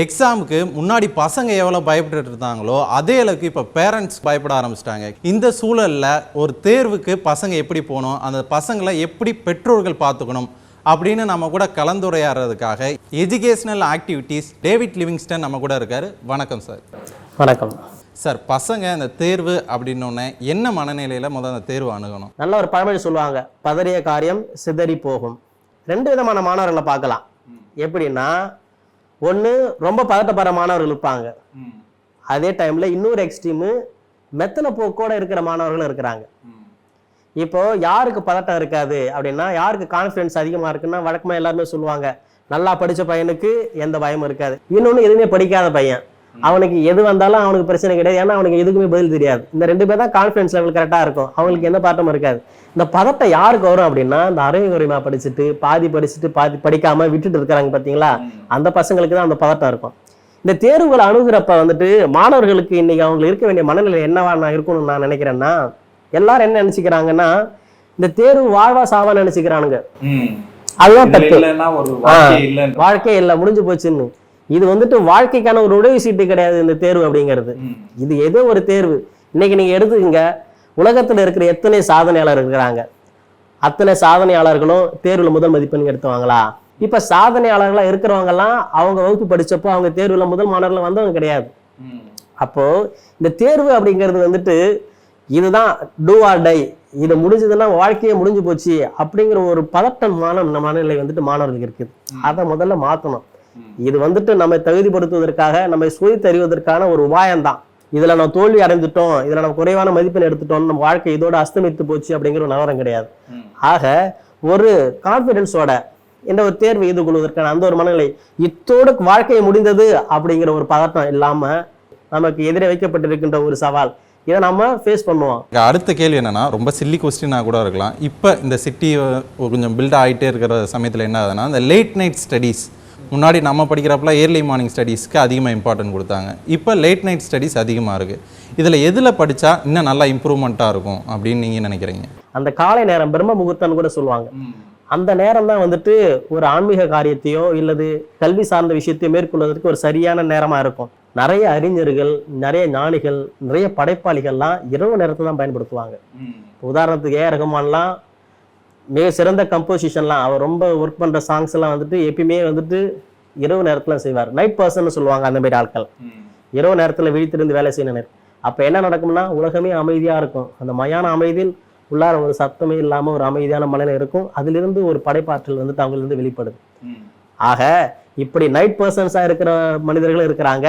எக்ஸாமுக்கு முன்னாடி பசங்க எவ்வளோ பயப்பட்டுட்டு இருந்தாங்களோ அதே அளவுக்கு இப்போ பேரண்ட்ஸ் பயப்பட ஆரம்பிச்சிட்டாங்க. இந்த சூழலில் ஒரு தேர்வுக்கு பசங்க எப்படி போகணும் அந்த பசங்களை எப்படி பெற்றோர்கள் பார்த்துக்கணும் அப்படின்னு நம்ம கூட கலந்துரையாடுறதுக்காக எஜுகேஷனல் ஆக்டிவிட்டீஸ் டேவிட் லிவிங்ஸ்டன் நம்ம கூட இருக்காரு. வணக்கம் சார். வணக்கம். சார் பசங்க இந்த தேர்வு அப்படின்னோடனே என்ன மனநிலையில் முதல்ல அந்த தேர்வு அணுகணும்? நல்ல ஒரு பழமொழி சொல்லுவாங்க பதறிய காரியம் சிதறி போகும். ரெண்டு விதமான மாணவர்களை பார்க்கலாம். எப்படின்னா ஒன்று ரொம்ப பதட்டப்படுற மாணவர்கள் இருப்பாங்க அதே டைம்ல இன்னொரு எக்ஸ்ட்ரீமு மெத்தன போக்கோட இருக்கிற மாணவர்களும் இருக்கிறாங்க. இப்போ யாருக்கு பதட்டம் இருக்காது அப்படின்னா யாருக்கு கான்ஃபிடன்ஸ் அதிகமா இருக்குன்னா வழக்கமா எல்லாருமே சொல்லுவாங்க நல்லா படிச்ச பையனுக்கு எந்த பயமும் இருக்காது. இன்னொன்னு எதுவுமே படிக்காத பையன். அவனுக்கு எது வந்தாலும் அவனுக்கு பிரச்சனை கிடையாது. ஏன்னா அவனுக்கு எதுக்குமே பதில் தெரியாது. இந்த ரெண்டு பேர் தான் கான்ஃபிடன்ஸ் லெவல் கரெக்டா இருக்கும். அவங்களுக்கு எந்த பதட்டமும் இருக்காது. இந்த பதட்டம் யாருக்கு வரும் அப்படின்னா இந்த அரை குறைமா படிச்சுட்டு பாதி படிச்சுட்டு பாதி படிக்காம விட்டுட்டு இருக்கிறாங்க பாத்தீங்களா? அந்த பசங்களுக்கு தான் அந்த பதட்டம் இருக்கும். இந்த தேர்வுகளை அணுகுறப்ப வந்துட்டு மாணவர்களுக்கு இன்னைக்கு அவங்களுக்கு இருக்க வேண்டிய மனநிலை என்னவா நான் இருக்கணும்னு நான் நினைக்கிறேன்னா எல்லாரும் என்ன நினைச்சுக்கிறாங்கன்னா இந்த தேர்வு வாழ்வா சாவா நினைச்சுக்கிறானுங்க. அதுதான் தப்பு. வாழ்க்கையே இல்லை முடிஞ்சு போச்சுன்னு. இது வந்துட்டு வாழ்க்கைக்கான ஒரு உதவி சீட்டு கிடையாது இந்த தேர்வு அப்படிங்கிறது. இது ஏதோ ஒரு தேர்வு. இன்னைக்கு நீங்க எடுத்துக்கங்க உலகத்துல இருக்கிற எத்தனை சாதனையாளர் இருக்கிறாங்க? அத்தனை சாதனையாளர்களும் தேர்வில் முதல் மதிப்பெண் எடுத்துவாங்களா? இப்போ சாதனையாளர்களா இருக்கிறவங்க எல்லாம் அவங்க வகுப்பு படிச்சப்போ அவங்க தேர்வில் முதல் மாணவர்கள் வந்தவங்க கிடையாது. அப்போது அப்போ இந்த தேர்வு அப்படிங்கிறது வந்துட்டு இதுதான் டூ ஆர் டை இது முடிஞ்சதுன்னா வாழ்க்கையே முடிஞ்சு போச்சு அப்படிங்கிற ஒரு பதட்டம் மானம் நம்ம மனநிலை வந்துட்டு மாணவர்களுக்கு இருக்குது. அதை முதல்ல மாற்றணும் இது வந்துட்டு நம்மை தகுதிப்படுத்துவதற்காக நம்மை சுயத்தறிவதற்கான ஒரு உபாயம் தான் இதுல நம்ம தோல்வி அடைந்துட்டோம் இதுல நம்ம குறைவான மதிப்பெண் எடுத்துட்டோம் நம்ம வாழ்க்கை இதோட அஸ்தமித்து போச்சு அப்படிங்கிற ஒரு நகரம் கிடையாது. ஆக ஒரு கான்பிடன்ஸோட இந்த ஒரு தேர்வு எதிர்கொள்வதற்கான அந்த ஒரு மனநிலை இத்தோடு வாழ்க்கை முடிந்தது அப்படிங்கிற ஒரு பதட்டம் இல்லாம நமக்கு எதிரே வைக்கப்பட்டிருக்கின்ற ஒரு சவால். இதை நம்ம ஃபேஸ் பண்ணுவோம். இங்க அடுத்த கேள்வி என்னன்னா ரொம்ப சில்லி கொஸ்டினாக கூட இருக்கலாம். இப்போ இந்த சிட்டி கொஞ்சம் பில்ட் ஆகிட்டே இருக்கிற சமயத்தில் என்ன ஆகுதுன்னா இந்த லேட் நைட் ஸ்டடீஸ் முன்னாடி நம்ம படிக்கிறப்பல ஏர்லி மார்னிங் ஸ்டடீஸ்க்கு அதிகமாக இம்பார்ட்டன்ட் கொடுத்தாங்க. இப்போ லேட் நைட் ஸ்டடீஸ் அதிகமாக இருக்குது இதில் எதில் படித்தா இன்னும் நல்லா இம்ப்ரூவ்மெண்ட்டாக இருக்கும் அப்படின்னு நீங்கள் நினைக்கிறீங்க? அந்த காலை நேரம் பிரம்ம முகூர்த்தம்னு கூட சொல்லுவாங்க. அந்த நேரம் தான் வந்துட்டு ஒரு ஆன்மீக காரியத்தையோ இல்லது கல்வி சார்ந்த விஷயத்தையோ மேற்கொள்வதற்கு ஒரு சரியான நேரமா இருக்கும். நிறைய அறிஞர்கள் நிறைய ஞானிகள் நிறைய படைப்பாளிகள்லாம் இரவு நேரத்தை தான் பயன்படுத்துவாங்க. உதாரணத்துக்கு ஏ ரகுமான்லாம் மிக சிறந்த கம்போசிஷன்லாம் அவர் ரொம்ப ஒர்க் பண்ற சாங்ஸ் எல்லாம் வந்துட்டு எப்பயுமே வந்துட்டு இரவு நேரத்துல செய்வார். நைட் பர்சன் சொல்லுவாங்க அந்த மாதிரி ஆட்கள். இரவு நேரத்துல விழித்திருந்து வேலை செய்யணும் அப்ப என்ன நடக்கும்னா உலகமே அமைதியா இருக்கும். அந்த மயான அமைதியில் உள்ளார ஒரு சத்தமே இல்லாம ஒரு அமைதியான மனநிலை இருக்கும். அதிலிருந்து ஒரு படைப்பாற்றல் வந்துட்டு அவங்களிருந்து வெளிப்படுது. ஆக இப்படி நைட் பர்சன்ஸா இருக்கிற மனிதர்களும் இருக்கிறாங்க.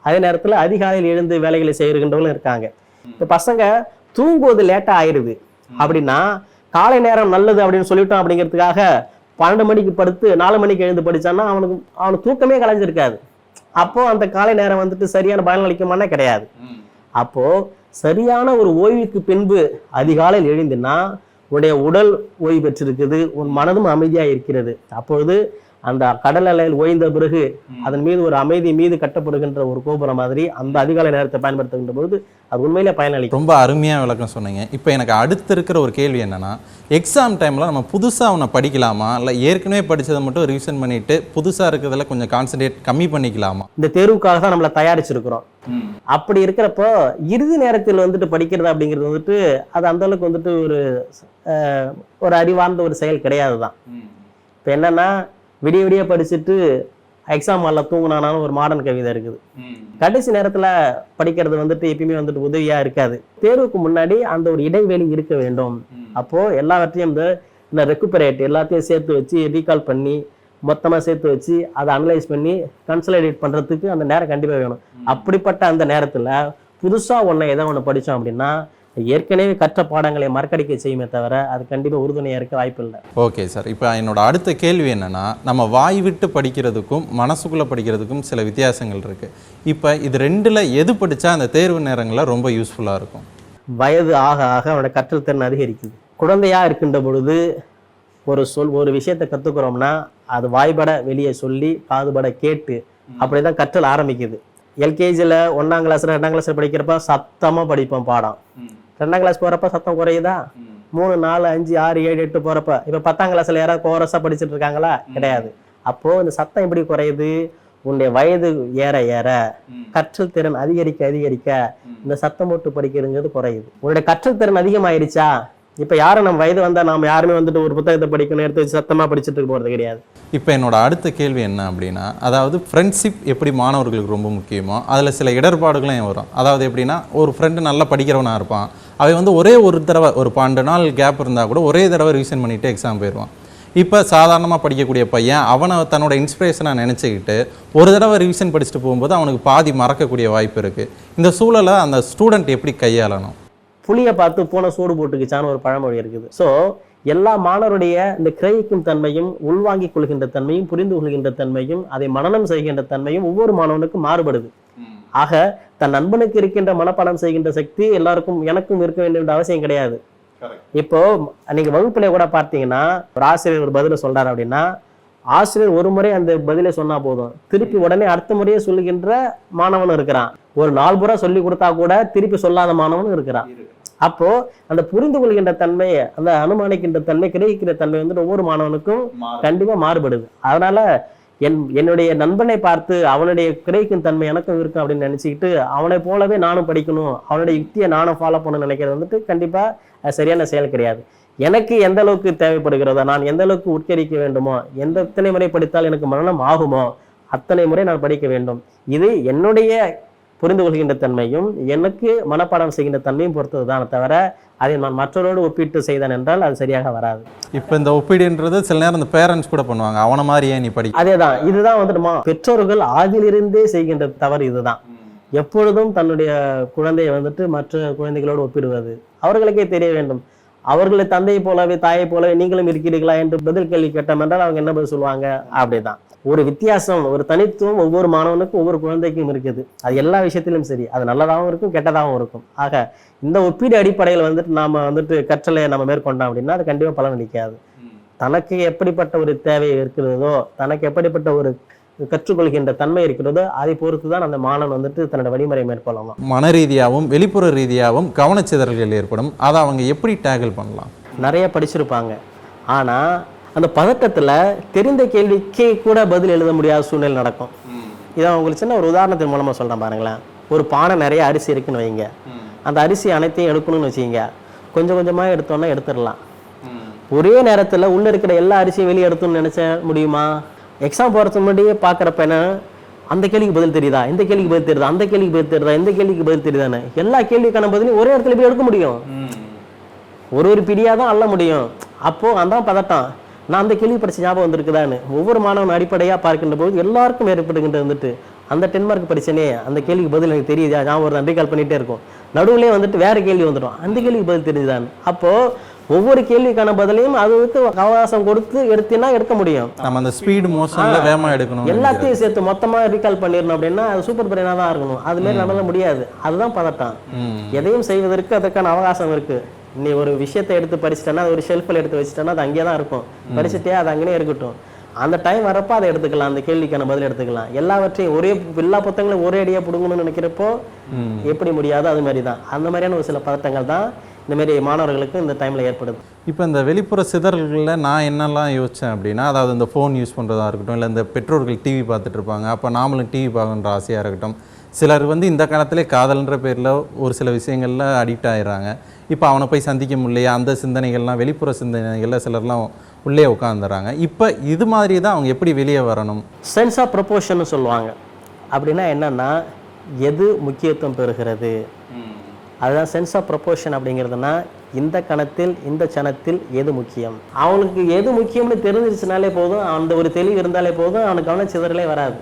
அதே நேரத்துல அதிகாலையில் எழுந்து வேலைகளை செய்கின்றவங்களும் இருக்காங்க. இப்ப பசங்க தூங்குவது லேட்டா ஆயிருது அப்படின்னா காலை நேரம் நல்லது அப்படின்னு சொல்லிட்டோம் அப்படிங்கிறதுக்காக பன்னெண்டு மணிக்கு படுத்து நாலு மணிக்கு எழுந்து படிச்சான்னா அவனுக்கு அவனுக்கு தூக்கமே கலைஞ்சிருக்காது. அப்போ அந்த காலை நேரம் வந்துட்டு சரியான பயனளிக்குமானா கிடையாது. அப்போ சரியான ஒரு ஓய்வுக்கு பின்பு அதிகாலையில் எழுந்தினா உன்னுடைய உடல் ஓய்வு பெற்றிருக்குது உன் மனதும் அமைதியா இருக்கிறது. அப்பொழுது அந்த கடல் அலையில் ஓய்ந்த பிறகு அதன் மீது ஒரு அமைதி மீது கட்டப்படுகின்ற ஒரு கோபுரம் மாதிரி அந்த அதிகாலை நேரத்தை பயன்படுத்துகின்ற பொழுது அது உண்மையிலே பயனளிக்கும். ரொம்ப அருமையாக விளக்கம் சொன்னீங்க. இப்போ எனக்கு அடுத்து இருக்கிற ஒரு கேள்வி என்னன்னா எக்ஸாம் டைமில் நம்ம புதுசாக ஒன்று படிக்கலாமா? இல்லை ஏற்கனவே படிச்சதை மட்டும் ரிவிஷன் பண்ணிட்டு புதுசாக இருக்கிறதுல கொஞ்சம் கான்சன்ட்ரேட் கம்மி பண்ணிக்கலாமா? இந்த தேர்வுக்காக தான் நம்மளை தயாரிச்சிருக்கிறோம். அப்படி இருக்கிறப்போ இறுதி நேரத்தில் வந்துட்டு படிக்கிறது அப்படிங்கிறது வந்துட்டு அது அந்த அளவுக்கு வந்துட்டு ஒரு ஒரு அறிவார்ந்த ஒரு செயல் கிடையாது தான். இப்போ என்னன்னா விடிய விடிய படிச்சுட்டு எக்ஸாம் ஹாலில் தூங்கினானாலும் ஒரு மாடர்ன் கவிதை இருக்குது. கடைசி நேரத்துல படிக்கிறது வந்துட்டு எப்பயுமே வந்துட்டு உதவியா இருக்காது தேர்வுக்கு முன்னாடி அந்த ஒரு இடைவெளி இருக்க வேண்டும் ம். அப்போ எல்லாவற்றையும் இந்த இந்த ரெக்குபரேட் எல்லாத்தையும் சேர்த்து வச்சு ரீகால் பண்ணி மொத்தமா சேர்த்து வச்சு அதை அனலைஸ் பண்ணி கன்சல்டேட் பண்றதுக்கு அந்த நேரம் கண்டிப்பா வேணும் அப்படிப்பட்ட அந்த நேரத்துல புதுசா ஒண்ணு எதை ஒண்ணு படிச்சோம் அப்படின்னா ஏற்கனவே கற்ற பாடங்களை மறக்கடிக்க செய்யுமே தவிர அது கண்டிப்பா உறுதுணையா இருக்க வாய்ப்பு இல்லை ஓகே சார். இப்போ என்னோட அடுத்த கேள்வி என்னன்னா நம்ம வாய் விட்டு படிக்கிறதுக்கும் மனசுக்குள்ளே படிக்கிறதுக்கும் சில வித்தியாசங்கள் இருக்குது இப்போ இது ரெண்டில் எது படித்தா அந்த தேர்வு நேரங்களில் ரொம்ப யூஸ்ஃபுல்லாக இருக்கும்? வயது ஆக ஆக அவனோட கற்றல் திறன் அதிகரிக்குது. குழந்தையா இருக்கின்ற பொழுது ஒரு சொல் ஒரு விஷயத்தை கத்துக்கிறோம்னா அது வாய்பட வெளியே சொல்லி காதுபட கேட்டு அப்படிதான் கற்றல் ஆரம்பிக்குது. எல்கேஜியில் ஒன்றாம் கிளாஸ் ரெண்டாம் கிளாஸ் படிக்கிறப்ப சத்தமா படிப்போம் பாடம். ரெண்டாம் கிளாஸ் போறப்ப சத்தம் குறையுதா. மூணு நாலு அஞ்சு ஆறு ஏழு எட்டு போறப்ப. இப்ப பத்தாம் கிளாஸ்ல யாராவது கோரஸா படிச்சுட்டு இருக்காங்களா? கிடையாது. அப்போ இந்த சத்தம் எப்படி குறையுது? உன்னுடைய வயது ஏற ஏற கற்றல் திறன் அதிகரிக்க அதிகரிக்க இந்த சத்தம் போட்டு படிக்கிறதுங்கிறது குறையுது. உன்னுடைய கற்றல் திறன் அதிகமாயிருச்சா? இப்ப யாரும் நம்ம வயது வந்தா நாம யாருமே வந்துட்டு ஒரு புத்தகத்தை படிக்கணும் எடுத்து வச்சு சத்தமா படிச்சுட்டு போறது கிடையாது. இப்போ என்னோட அடுத்த கேள்வி என்ன அப்படின்னா அதாவது ஃப்ரெண்ட்ஷிப் எப்படி மாணவர்களுக்கு ரொம்ப முக்கியமோ அதில் சில இடர்பாடுகளும் ஏன் வரும். அதாவது எப்படின்னா ஒரு ஃப்ரெண்டு நல்லா படிக்கிறவனா இருப்பான். அவன் வந்து ஒரே ஒரு தடவை ஒரு பன்னெண்டு நாள் கேப் இருந்தால் கூட ஒரே தடவை ரிவிஷன் பண்ணிவிட்டு எக்ஸாம் போயிடுவான். இப்போ சாதாரணமாக படிக்கக்கூடிய பையன் அவனை தன்னோட இன்ஸ்பிரேஷனாக நினச்சிக்கிட்டு ஒரு தடவை ரிவிஷன் படிச்சுட்டு போகும்போது அவனுக்கு பாதி மறக்கக்கூடிய வாய்ப்பு இருக்குது இந்த சூழலை அந்த ஸ்டூடெண்ட் எப்படி கையாளணும்? புளியை பார்த்து பூனை சூடு போட்டுக்குச்சான்னு ஒரு பழமொழி இருக்குது. ஸோ எல்லா மாணவருடைய இந்த கிரகிக்கும் தன்மையும் உள்வாங்கிக் கொள்கின்ற தன்மையும் புரிந்து கொள்கின்ற தன்மையும் அதை மனநம் செய்கின்ற தன்மையும் ஒவ்வொரு மாணவனுக்கும் மாறுபடுது. ஆக தன் நண்பனுக்கு இருக்கின்ற மனப்பாடம் செய்கின்ற சக்தி எல்லாருக்கும் எனக்கும் இருக்க வேண்டும் என்ற அவசியம் கிடையாது. இப்போ நீங்க வகுப்புல கூட பார்த்தீங்கன்னா ஒரு ஆசிரியர் ஒரு பதில சொல்றாரு அப்படின்னா ஆசிரியர் ஒரு முறை அந்த பதிலை சொன்னா போதும். திருப்பி உடனே அடுத்த முறையே சொல்லுகின்ற மாணவனும் இருக்கிறான். ஒரு நாலு புறா சொல்லி கொடுத்தா கூட திருப்பி சொல்லாத மாணவனும் இருக்கிறான். அப்போ அந்த புரிந்து கொள்கின்ற தன்மை அந்த அனுமானிக்கின்ற தன்மை கிரகிக்கிற தன்மை வந்து ஒவ்வொரு மாணவனுக்கும் கண்டிப்பா மாறுபடுது. அதனால என் என்னுடைய நண்பனை பார்த்து அவனுடைய கிடைக்கும் தன்மை எனக்கும் இருக்கும் அப்படின்னு நினச்சிக்கிட்டு அவனை போலவே நானும் படிக்கணும் அவனுடைய யுக்தியை நானும் ஃபாலோ பண்ணணும்னு நினைக்கிறது வந்துட்டு கண்டிப்பாக சரியான செயல் கிடையாது. எனக்கு எந்த அளவுக்கு தேவைப்படுகிறதோ நான் எந்த அளவுக்கு உட்கரிக்க வேண்டுமோ எந்த எத்தனை முறை படித்தால் எனக்கு மரணம் ஆகுமோ அத்தனை முறை நான் படிக்க வேண்டும். இது என்னுடைய புரிந்து கொள்கின்ற தன்மையும் எனக்கு மனப்பாடம் செய்கின்ற தன்மையும் பொறுத்தது தானே தவிர அதை நான் மற்றவரோடு ஒப்பிட்டு செய்தேன் என்றால் அது சரியாக வராது. இப்போ இந்த ஒப்பீடுன்றது சில நேரம் இந்த பேரண்ட்ஸ் கூட பண்ணுவாங்க. அவனை மாதிரி ஏன் நீ படி அதேதான். இதுதான் வந்துட்டு மா- பெற்றோர்கள் ஆதிலிருந்தே செய்கின்ற தவறு இதுதான். எப்பொழுதும் தன்னுடைய குழந்தையை வந்துட்டு மற்ற குழந்தைகளோடு ஒப்பிடுவது. அவர்களுக்கே தெரிய வேண்டும். அவர்களை தந்தையை போலவே தாயை போலவே நீங்களும் இருக்கிறீர்களா என்று பதில் கேள்வி கேட்டோம் என்றால் அவங்க என்ன பதில் சொல்லுவாங்க? அப்படிதான். ஒரு வித்தியாசம் ஒரு தனித்துவம் ஒவ்வொரு மாணவனுக்கும் ஒவ்வொரு குழந்தைக்கும் இருக்குது. அது எல்லா விஷயத்திலும் சரி. அது நல்லதாகவும் இருக்கும் கெட்டதாகவும் இருக்கும். ஆக இந்த ஒப்பீடு அடிப்படையில் வந்துட்டு நாம வந்துட்டு கற்றலை நம்ம மேற்கொண்டோம் அப்படின்னா அது கண்டிப்பா பலன் அளிக்காது. தனக்கு எப்படிப்பட்ட ஒரு தேவை இருக்கிறதோ தனக்கு எப்படிப்பட்ட ஒரு கற்றுக்கொள்கின்ற தன்மை இருக்கிறதோ அதை பொறுத்து தான் அந்த மாணவன் வந்துட்டு தன்னோட வழிமுறை மேற்கொள்ளலாம். மன ரீதியாகவும் வெளிப்புற ரீதியாகவும் கவனச்சிதறல்கள் ஏற்படும். அதை அவங்க எப்படி டேக்கிள் பண்ணலாம்? நிறைய படிச்சிருப்பாங்க. ஆனா அந்த பதட்டத்துல தெரிந்த கேள்விக்கு கூட பதில் எழுத முடியாத சூழ்நிலை நடக்கும். இதை உங்களுக்கு சின்ன ஒரு உதாரணத்தின் மூலமா சொல்றேன் பாருங்களேன். ஒரு பானை நிறைய அரிசி இருக்குன்னு வைங்க. அந்த அரிசி அனைத்தையும் எடுக்கணும்னு வச்சுக்கோங்க. கொஞ்சம் கொஞ்சமா எடுத்தோம்னா எடுத்துடலாம். ஒரே நேரத்துல உள்ள இருக்கிற எல்லா அரிசியும் வெளியே எடுத்தோம்னு நினைச்ச முடியுமா? எக்ஸாம் போறதுக்கு முன்னாடியே பாக்குறப்ப என்ன? அந்த கேள்விக்கு பதில் தெரியுதா? இந்த கேள்விக்கு பதில் தெரியுதா? அந்த கேள்விக்கு பதில் தெரியுதா? இந்த கேள்விக்கு பதில் தெரியுதான்னு. எல்லா கேள்விக்கான பதிலையும் ஒரே இடத்துல போய் எடுக்க முடியும்? ஒரு ஒரு பிடியாக தான் அள்ள முடியும். அப்போ அதான் பதட்டம். நான் அந்த கேள்வி படிச்ச ஞாபகம் வந்திருக்குதான்னு. ஒவ்வொரு மாணவன் அடிப்படையா பார்க்கின்ற போது எல்லாருக்கும் ஏற்படுகின்ற வந்துட்டு அந்த டென் மார்க் படிச்சனே அந்த கேள்விக்கு பதில் எனக்கு தெரியுதா? ஞாபகம் வருது? ரீகால் பண்ணிட்டே இருக்கும். நடுவுலயே வந்துட்டு வேற கேள்வி வந்துடும். அந்த கேள்விக்கு பதில் தெரியுதான்னு. அப்போ ஒவ்வொரு கேள்விக்கான பதிலையும் அதுக்கு அவகாசம் கொடுத்து எடுத்தீங்கன்னா எடுக்க முடியும். நம்ம அந்த ஸ்பீடு மோஷன்ல வேகமா எடுக்கணும் எல்லாத்தையும் சேர்த்து மொத்தமா ரீகால் பண்ணிடணும் அப்படின்னா அது சூப்பர் பிரெயினா தான் இருக்கணும். அது மாதிரி நம்மளால முடியாது. அதுதான் பதட்டம். எதையும் செய்வதற்கு அதற்கான அவகாசம் இருக்கு. நீ ஒரு விஷயத்தை எடுத்து படிச்சிட்டேன்னா அது ஒரு ஷெல்ஃபில் எடுத்து வச்சிட்டேன்னா அது அங்கேயே தான் இருக்கும். படிச்சுட்டே அது அங்கேயே இருக்கட்டும். அந்த டைம் வரப்போ அதை எடுத்துக்கலாம். அந்த கேள்விக்கான பதில் எடுத்துக்கலாம். எல்லாவற்றையும் ஒரே எல்லா புத்தகங்களும் ஒரே அடியாக பிடுங்கணும்னு நினைக்கிறப்போ எப்படி முடியாதோ அது மாதிரி தான் அந்த மாதிரியான ஒரு சில பதட்டங்கள் தான் இந்த மாதிரி மாணவர்களுக்கு இந்த டைம்ல ஏற்படுது. இப்போ இந்த வெளிப்புற சிதறல்களில் நான் என்னெல்லாம் யோசித்தேன் அப்படின்னா அதாவது இந்த ஃபோன் யூஸ் பண்ணுறதா இருக்கட்டும் இல்லை இந்த பெற்றோர்கள் டிவி பார்த்துட்டு இருப்பாங்க அப்போ நாமளும் டிவி பார்க்கணுன்ற ஆசையாக இருக்கட்டும். சிலர் வந்து இந்த காலத்திலே காதல்ன்ற பேரில் ஒரு சில விஷயங்களில் அடிக்ட் ஆயிடுறாங்க. இப்போ அவனை போய் சந்திக்க முடியலையா? அந்த சிந்தனைகள்லாம் வெளிப்புற சிந்தனைகளில் சிலர்லாம் உள்ளே உட்காந்துறாங்க இப்போ இது மாதிரி தான் அவங்க எப்படி வெளியே வரணும்? சென்ஸ் ஆஃப் ப்ரொபோஷன் சொல்லுவாங்க. அப்படின்னா என்னன்னா எது முக்கியத்துவம் பெறுகிறது? அதுதான் சென்ஸ் ஆஃப் ப்ரொபோஷன் அப்படிங்கிறதுனா இந்த கணத்தில் இந்த சனத்தில் எது முக்கியம்? அவனுக்கு எது முக்கியம்னு தெரிஞ்சிருச்சுனாலே போதும் அந்த ஒரு தெளிவு இருந்தாலே போதும் அவனுக்கு கவன சிதறலே வராது.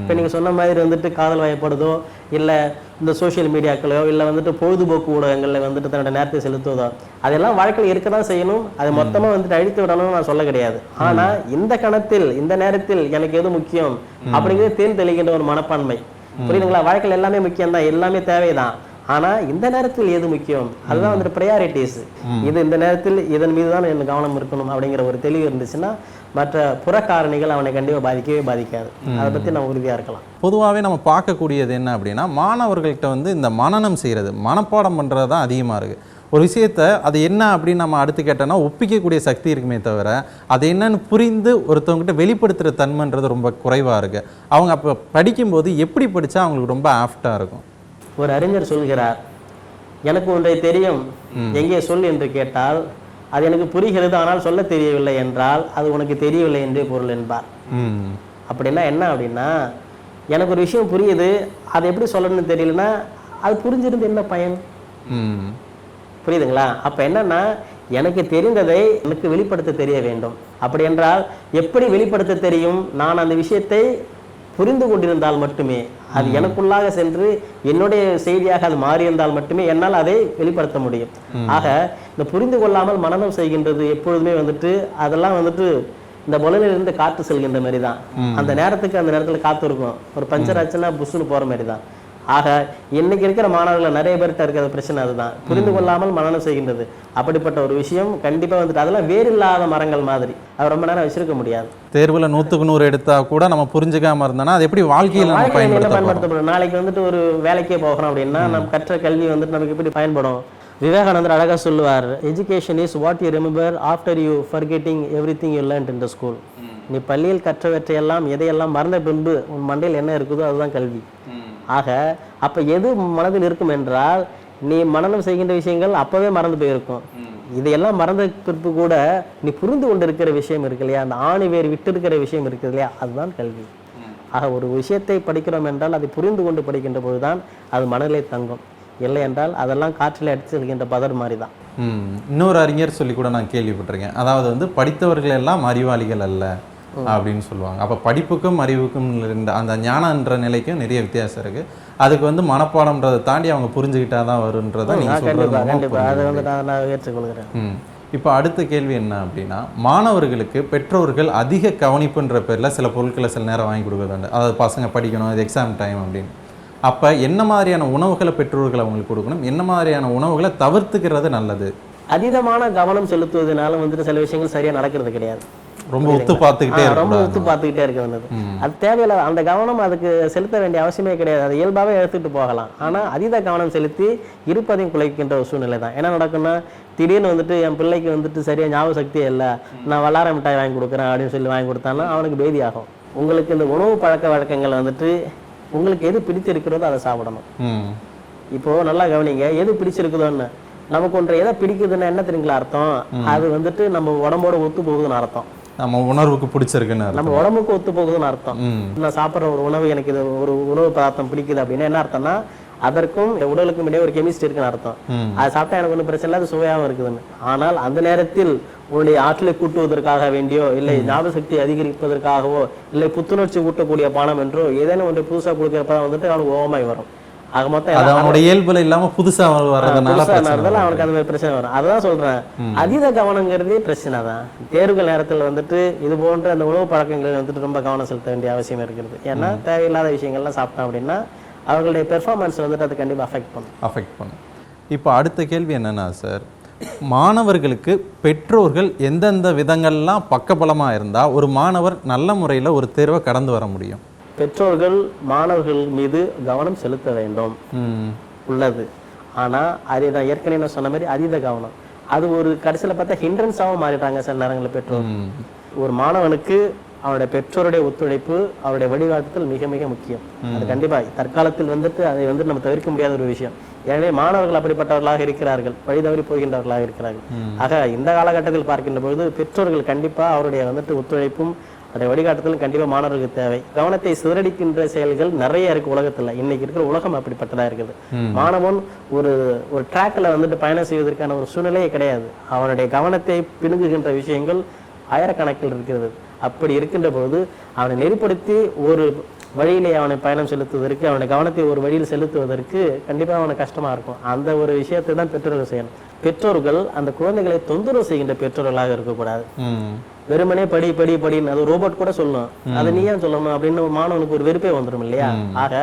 இப்போ நீங்கள் சொன்ன மாதிரி வந்துட்டு காதல் வயப்படுதோ இல்லை இந்த சோஷியல் மீடியாக்களையோ இல்லை வந்துட்டு பொழுதுபோக்கு ஊடகங்களில் வந்துட்டு தன்னோட நேரத்தை செலுத்துவதோ அதெல்லாம் வாழ்க்கையில் இருக்க தான் செய்யணும். அது மொத்தமாக வந்துட்டு அழித்து விடணும்னு நான் சொல்ல கிடையாது. ஆனால் இந்த கணத்தில் இந்த நேரத்தில் எனக்கு எது முக்கியம்? அப்படிங்கிறது தேர்ந்து தெளிக்கின்ற ஒரு மனப்பான்மை. புரியுதுங்களா? வாழ்க்கையில் எல்லாமே முக்கியம் தான் எல்லாமே தேவைதான். ஆனா இந்த நேரத்தில் எது முக்கியம்? அதுதான் வந்துட்டு ப்ரையாரிட்டிஸ் இது இந்த நேரத்தில் இதன் மீது தான் எனக்கு கவனம் இருக்கணும் அப்படிங்கிற ஒரு தெளிவு இருந்துச்சுன்னா மற்ற புற காரணிகள் அவனை கண்டிப்பா பாதிக்கவே பாதிக்காது. அதை பத்தி நம்ம உறுதியா இருக்கலாம். பொதுவாகவே நம்ம பார்க்கக்கூடியது என்ன அப்படின்னா மாணவர்கள்ட்ட வந்து இந்த மனனம் செய்கிறது மனப்பாடம் பண்ணுறது தான் அதிகமாக இருக்குது ஒரு விஷயத்த அது என்ன அப்படின்னு நம்ம அடுத்து கேட்டோம்னா ஒப்பிக்கக்கூடிய சக்தி இருக்குமே தவிர அது என்னன்னு புரிந்து ஒருத்தவங்ககிட்ட வெளிப்படுத்துகிற தன்மைன்றது ரொம்ப குறைவாக இருக்குது அவங்க அப்போ படிக்கும்போது எப்படி படித்தா அவங்களுக்கு ரொம்ப ஆஃப்டாக இருக்கும். ஒரு அறிஞர் சொல்கிறார் எனக்கு ஒன்றை தெரியும். எங்கே சொல் என்று கேட்டால் அது எனக்கு புரிகிறது ஆனால் சொல்ல தெரியவில்லை என்றால் அது உனக்கு தெரியவில்லை என்றே பொருள் என்பார். அப்படின்னா என்ன அப்படின்னா எனக்கு ஒரு விஷயம் புரியுது அதை எப்படி சொல்லணும்னு தெரியலன்னா அது புரிஞ்சிருந்து என்ன பயன்? புரியுதுங்களா? அப்ப என்னன்னா எனக்கு தெரிந்ததை எனக்கு வெளிப்படுத்த தெரிய வேண்டும். அப்படி என்றால் எப்படி வெளிப்படுத்த தெரியும்? நான் அந்த விஷயத்தை புரிந்து கொண்டிருந்தால் மட்டுமே அது எனக்குள்ளாக சென்று என்னுடைய செய்தியாக அது மாறியிருந்தால் மட்டுமே என்னால் அதை வெளிப்படுத்த முடியும். ஆக இந்த புரிந்து கொள்ளாமல் மனநம் செய்கின்றது எப்பொழுதுமே வந்துட்டு அதெல்லாம் வந்துட்டு இந்த இருந்து காற்று செல்கின்ற மாதிரி தான். அந்த நேரத்துக்கு அந்த நேரத்துல காத்து இருக்கும். ஒரு பஞ்சர் ஆச்சுன்னா புஷ்னு போற மாதிரி தான். ஆக இன்னைக்கு இருக்கிற மாணவர்கள் நிறைய பேர்கிட்ட இருக்கிற பிரச்சனை அதுதான். புரிந்து கொள்ளாமல் மனநம் செய்கின்றது. அப்படிப்பட்ட ஒரு விஷயம் கண்டிப்பா வந்துட்டு அதெல்லாம் வேறில்லாத மரங்கள் மாதிரி. அது ரொம்ப நேரம் வச்சிருக்க முடியாது. தேர்வில் நூற்றுக்கு நூறு எடுத்தா கூட நம்ம புரிஞ்சுக்காம இருந்தோம்னா அது எப்படி வாழ்க்கையில் நம்ம? பயன்படுத்தப்படும் நாளைக்கு வந்துட்டு ஒரு வேலைக்கே போகிறோம் அப்படின்னா நம்ம கற்ற கல்வி வந்துட்டு நமக்கு எப்படி பயன்படும்? விவேகானந்தர் அழகா சொல்லுவார் education is what you remember after you forgetting everything you learned in the school நீ பள்ளியில் கற்றவற்றையெல்லாம் எதையெல்லாம் மறந்த பின்பு உன் மண்டையில் என்ன இருக்குதோ அதுதான் கல்வி. ஆக அப்ப எது மனதில் இருக்கும் என்றால் நீ மனனம் செய்கின்ற விஷயங்கள் அப்பவே மறந்து போயிருக்கும். இதையெல்லாம் மறந்த பிறப்பு கூட நீ புரிந்து கொண்டிருக்கிற விஷயம் இருக்கு இல்லையா? அந்த ஆணி வேர் விட்டு இருக்கிற விஷயம் இருக்குது இல்லையா? அதுதான் கல்வி. ஆக ஒரு விஷயத்தை படிக்கிறோம் என்றால் அதை புரிந்து கொண்டு படிக்கின்ற பொழுதுதான் அது மனதிலே தங்கும். இல்லை என்றால் அதெல்லாம் காற்றில் அடித்து செல்கின்ற பதர் மாதிரி தான் இன்னொரு அறிஞர் சொல்லி கூட நான் கேள்விப்பட்டிருக்கேன். அதாவது வந்து படித்தவர்கள் எல்லாம் அறிவாளிகள் அல்ல. அப்படின்னு சொல்லுவாங்க. அப்போ படிப்புக்கும் அறிவுக்கும் இருந்த அந்த ஞானன்ற நிலைக்கும் நிறைய வித்தியாசம் இருக்கு. அதுக்கு வந்து மனப்பாடம்ன்றதை தாண்டி அவங்க புரிஞ்சுக்கிட்டா தான் வருன்றதை நீங்க சொல்றது கண்டிப்பா மூலமா கண்டிப்பா. அது புரிஞ்சுக்க வந்து நான் நான் ஏற்றுக்கொள்கிறேன். ம். இப்போ அடுத்த கேள்வி என்ன அப்படின்னா மாணவர்களுக்கு பெற்றோர்கள் அதிக கவனிப்புன்ற பேரில் சில பொருட்களை சில நேரம் வாங்கி கொடுக்குறது உண்டு அதாவது பசங்க படிக்கணும் இது எக்ஸாம் டைம் அப்படின்னு. அப்போ என்ன மாதிரியான உணவுகளை பெற்றோர்கள் அவங்களுக்கு கொடுக்கணும்? என்ன மாதிரியான உணவுகளை தவிர்த்துக்கிறது நல்லது? அதீதமான கவனம் செலுத்துவதனால வந்துட்டு சில விஷயங்கள் சரியா நடக்கிறது கிடையாது. ரொம்ப உத்து பார்த்துக்கிட்டே ரொம்ப உத்து பார்த்துக்கிட்டே இருக்க வேண்டியது. அது தேவையில்லாத அந்த கவனம் அதுக்கு செலுத்த வேண்டிய அவசியமே கிடையாது. அது இயல்பாகவே எடுத்துட்டு போகலாம். ஆனா அதீத கவனம் செலுத்தி இருப்பதையும் குலைக்கின்ற ஒரு சூழ்நிலை தான். என்ன நடக்கும்னா திடீர்னு வந்துட்டு என் பிள்ளைக்கு வந்துட்டு சரியா ஞாபக சக்தியே இல்லை. நான் வல்லார மிட்டாய் வாங்கி கொடுக்குறேன் அப்படின்னு சொல்லி வாங்கி கொடுத்தானா அவனுக்கு பேதி ஆகும். உங்களுக்கு இந்த உணவு பழக்க வழக்கங்கள் வந்துட்டு உங்களுக்கு எது பிடித்திருக்கிறதோ அதை சாப்பிடணும். இப்போ நல்லா கவனிங்க எது பிடிச்சிருக்குதோன்னு. நமக்கு ஒன்று எதை பிடிக்குதுன்னா என்ன தெரியுங்களா அர்த்தம்? அது வந்துட்டு நம்ம உடம்போட ஒத்து போகுதுன்னு அர்த்தம். நம்ம உணர்வுக்கு பிடிச்சிருக்குன்னு. நம்ம உடம்புக்கு ஒத்து போகுதுன்னு அர்த்தம். நான் சாப்பிட்ற ஒரு உணவு எனக்கு இது ஒரு உணவு பதார்த்தம் பிடிக்குது அப்படின்னா என்ன அர்த்தம்னா அதற்கும் உடலுக்கும் இடையே ஒரு கெமிஸ்ட்ரி இருக்குன்னு அர்த்தம். அது சாப்பிட்டா எனக்கு ஒன்றும் பிரச்சனை இல்லை அது சுவையாகவும் இருக்குதுன்னு. ஆனால் அந்த நேரத்தில் உன்னுடைய ஆற்றலை கூட்டுவதற்காக வேண்டியோ இல்லை ஞாபக சக்தி அதிகரிப்பதற்காகவோ இல்லை புத்துணர்ச்சி ஊட்டக்கூடிய பானம் என்றோ ஏதேனும் ஒன்று புதுசாக கொடுக்குறப்ப வந்துட்டு அவனுக்கு ஓமாய் வரும். ஆக மொத்தம் அது அவனோட இயல்புல இல்லாம புதுசா வர்றதுனால அவனுக்கு அந்த மாதிரி பிரச்சனை வரும். அதுதான் சொல்றேன். அதீத கவனங்கிறதே பிரச்சனை தான். தேர்வுகள் நேரத்தில் வந்துட்டு இது போன்ற அந்த உணவு பழக்கங்களில் வந்துட்டு ரொம்ப கவனம் செலுத்த வேண்டிய அவசியம் இருக்கிறது. ஏன்னா தேவையில்லாத விஷயங்கள்லாம் சாப்பிட்டோம் அப்படின்னா அவர்களுடைய பெர்ஃபார்மன்ஸ் வந்துட்டு அது கண்டிப்பா அஃபெக்ட் பண்ணும். அஃபெக்ட் பண்ணும். இப்போ அடுத்த கேள்வி என்னன்னா சார் மாணவர்களுக்கு பெற்றோர்கள் எந்தெந்த விதங்கள்லாம் பக்கபலமா இருந்தா ஒரு மாணவர் நல்ல முறையில் ஒரு தேர்வை கடந்து வர முடியும்? பெற்றோர்கள் மாணவர்கள் மீது கவனம் செலுத்த வேண்டும். உள்ளது. ஆனா அதே தான் ஏற்கனவே நான் சொன்ன மாதிரி அதீத கவனம். அது ஒரு கடைசியில் பார்த்தா ஹிண்ட்ரன்ஸாகவும் மாறிட்டாங்க சில நேரங்களில் பெற்றோர். ஒரு மாணவனுக்கு அவனுடைய பெற்றோருடைய ஒத்துழைப்பு அவருடைய வழிகாட்டுதல் மிக மிக முக்கியம். அது கண்டிப்பா தற்காலத்தில் வந்துட்டு அதை வந்து நம்ம தவிர்க்க முடியாத ஒரு விஷயம். எனவே மாணவர்கள் அப்படிப்பட்டவர்களாக இருக்கிறார்கள் வழி தவறி போகின்றவர்களாக இருக்கிறார்கள். ஆக இந்த காலகட்டத்தில் பார்க்கின்ற பொழுது பெற்றோர்கள் கண்டிப்பா அவருடைய வந்துட்டு ஒத்துழைப்பும் அவருடைய வழிகாட்டுதலும் கண்டிப்பா மாணவர்களுக்கு தேவை. கவனத்தை சிதறடிக்கின்ற செயல்கள் நிறைய இருக்கு உலகத்துல. இன்னைக்கு இருக்கிற உலகம் அப்படிப்பட்டதா இருக்குது. மாணவன் ஒரு ஒரு ட்ராக்ல வந்துட்டு பயணம் செய்வதற்கான ஒரு சூழ்நிலையே கிடையாது. அவனுடைய கவனத்தை பிணுங்குகின்ற விஷயங்கள் ஆயிரக்கணக்கில் இருக்கிறது. அப்படி இருக்கின்ற போது அவனை நெறிப்படுத்தி ஒரு வழியிலே அவனை பயணம் செலுத்துவதற்கு அவனை கவனத்தை ஒரு வழியில் செலுத்துவதற்கு கண்டிப்பா அவனுக்கு கஷ்டமா இருக்கும். அந்த ஒரு விஷயத்தை தான் பெற்றோர்கள் செய்யணும். பெற்றோர்கள் அந்த குழந்தைகளை தொந்தரவு செய்கின்ற பெற்றோர்களாக இருக்கக்கூடாது. வெறுமனே படி படி படின்னு அது ரோபோட் கூட சொல்லணும். அதை நீ ஏன் சொல்லணும் அப்படின்னு ஒரு மாணவனுக்கு ஒரு வெறுப்பே வந்துடும் இல்லையா? ஆக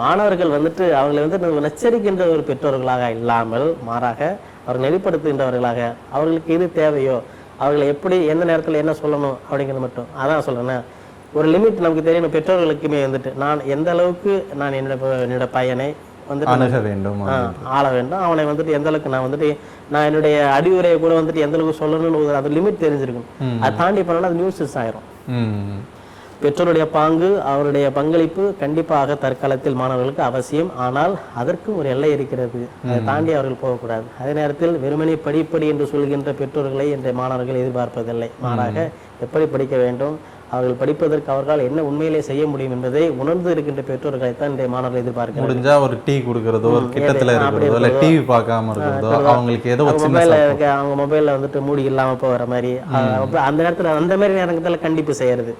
மாணவர்கள் வந்துட்டு அவங்களை வந்து நச்சரிக்கின்ற ஒரு பெற்றோர்களாக இல்லாமல் மாறாக அவர் நெறிப்படுத்துகின்றவர்களாக அவர்களுக்கு எது தேவையோ அவர்களை எப்படி எந்த நேரத்தில் என்ன சொல்லணும் அப்படிங்கிறது மட்டும். அதான் சொல்றேன் ஒரு லிமிட் நமக்கு தெரியணும். பெற்றோர்களுக்குமே வந்துட்டு நான் எந்த அளவுக்கு நான் என்னோட என்னோட பையனை வந்துட்டு அணுக வேண்டும் ஆ, ஆள வேண்டும். அவனை வந்துட்டு எந்த அளவுக்கு நான் வந்துட்டு நான் என்னுடைய அறிவுரையை கூட வந்துட்டு எந்த அளவுக்கு சொல்லணும்னு அது லிமிட் தெரிஞ்சிருக்கும் அதை தாண்டி பண்ணாலும் அது நியூஸஸ் ஆயிரும். பெற்றோருடைய பாங்கு அவருடைய பங்களிப்பு கண்டிப்பாக தற்காலத்தில் மாணவர்களுக்கு அவசியம். ஆனால் அதற்கும் ஒரு எல்லை இருக்கிறது. அதை தாண்டி அவர்கள் போகக்கூடாது. அதே நேரத்தில் வெறுமனே படிப்படி என்று சொல்கின்ற பெற்றோர்களை இன்றைய மாணவர்கள் எதிர்பார்ப்பதில்லை. மாறாக எப்படி படிக்க வேண்டும்? அவர்கள் படிப்பதற்கு அவர்களால் என்ன உண்மையிலே செய்ய முடியும் என்பதை உணர்ந்து இருக்கின்ற பெற்றோர்களைத்தான் இன்றைய மாணவர்கள் எதிர்பார்க்கிறார்கள். முடிஞ்சா ஒரு டீ கொடுக்கறதோ ஒரு கிட்டத்துல இருக்கிறதோ இல்ல. டிவி பார்க்காம இருக்கிறதோ அவங்களுக்கு ஏதோ மொபைல்ல. இருக்க அவங்க மொபைல்ல வந்துட்டு மூடி இல்லாம போகிற மாதிரி அந்த நேரத்துல அந்த மாதிரி நேரத்துல கண்டிப்பு செய்யறது.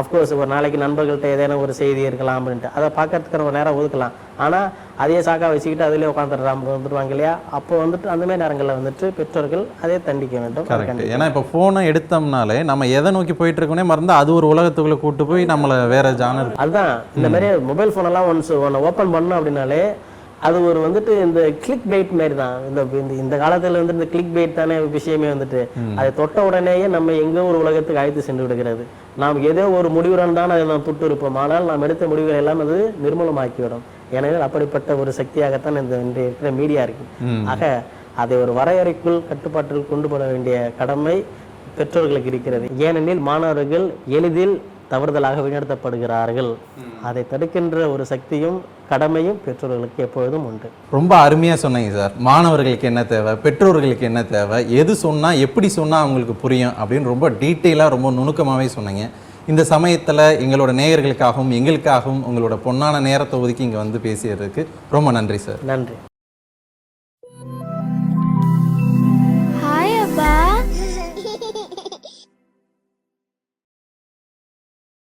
அஃப்கோர்ஸ் ஒரு நாளைக்கு நண்பர்கள்ட்ட ஏதேனும் ஒரு செய்தி இருக்கலாம் அப்படின்ட்டு. அதை பார்க்கறதுக்கு நம்ம நேரம் ஒதுக்கலாம். ஆனா அதே சாக்கா வச்சுக்கிட்டு அதிலே உட்காந்துடுறாங்க வந்துருவாங்க இல்லையா அப்போ வந்துட்டு அந்த மாதிரி நேரங்கள்ல வந்துட்டு பெற்றோர்கள் அதே தண்டிக்க வேண்டும். ஏன்னா இப்போ ஃபோனை எடுத்தோம்னாலே நம்ம எதை நோக்கி போயிட்டு இருக்கோனே மறந்து அது ஒரு உலகத்துக்குள்ள கூட்டு போய் நம்மளை வேற ஜானர் அதுதான். இந்த மாதிரி மொபைல் ஃபோன் எல்லாம் ஒன்ஸ் ஒன்று ஓப்பன் பண்ணோம் அப்படின்னாலே அது ஒரு வந்துட்டு இந்த கிளிக் பைட் மாதிரி தான். இந்த இந்த இந்த காலத்துல வந்து இந்த கிளிக் பைட் தானே விஷயமே வந்துட்டு. அதை தொட்ட உடனேயே நம்ம எங்கோ ஒரு உலகத்துக்கு அழைத்து சென்று விடுகிறது. நாம் ஏதோ ஒரு முடிவுடன் தான் அதை நாம் தொட்டு இருப்போம். ஆனால் நாம் எடுத்த முடிவுகள் எல்லாம் அது நிர்மூலமாக்கிவிடும் எனவே அப்படிப்பட்ட ஒரு சக்தியாகத்தான் இந்த இன்றைய இருக்கிற மீடியா இருக்கு. ஆக அதை ஒரு வரையறைக்குள் கட்டுப்பாட்டில் கொண்டு போட வேண்டிய கடமை பெற்றோர்களுக்கு இருக்கிறது. ஏனெனில் மாணவர்கள் எளிதில் தவறுதலாக வழிநடத்தப்படுகிறார்கள் அதை தடுக்கின்ற ஒரு சக்தியும் கடமையும் பெற்றோர்களுக்கு எப்பொழுதும் உண்டு. ரொம்ப அருமையா சொன்னீங்க சார். மாணவர்களுக்கு என்ன தேவை பெற்றோர்களுக்கு என்ன தேவை எது சொன்னா எப்படி சொன்னா அவங்களுக்கு புரியும் அப்படின்னு ரொம்ப டீட்டெயிலாக ரொம்ப நுணுக்கமாவே சொன்னீங்க. இந்த சமயத்தில் எங்களோட நேயர்களுக்காகவும் எங்களுக்காகவும் உங்களோட பொன்னான நேரத்தை ஒதுக்கி இங்கே வந்து பேசியதுக்கு ரொம்ப நன்றி சார். நன்றி.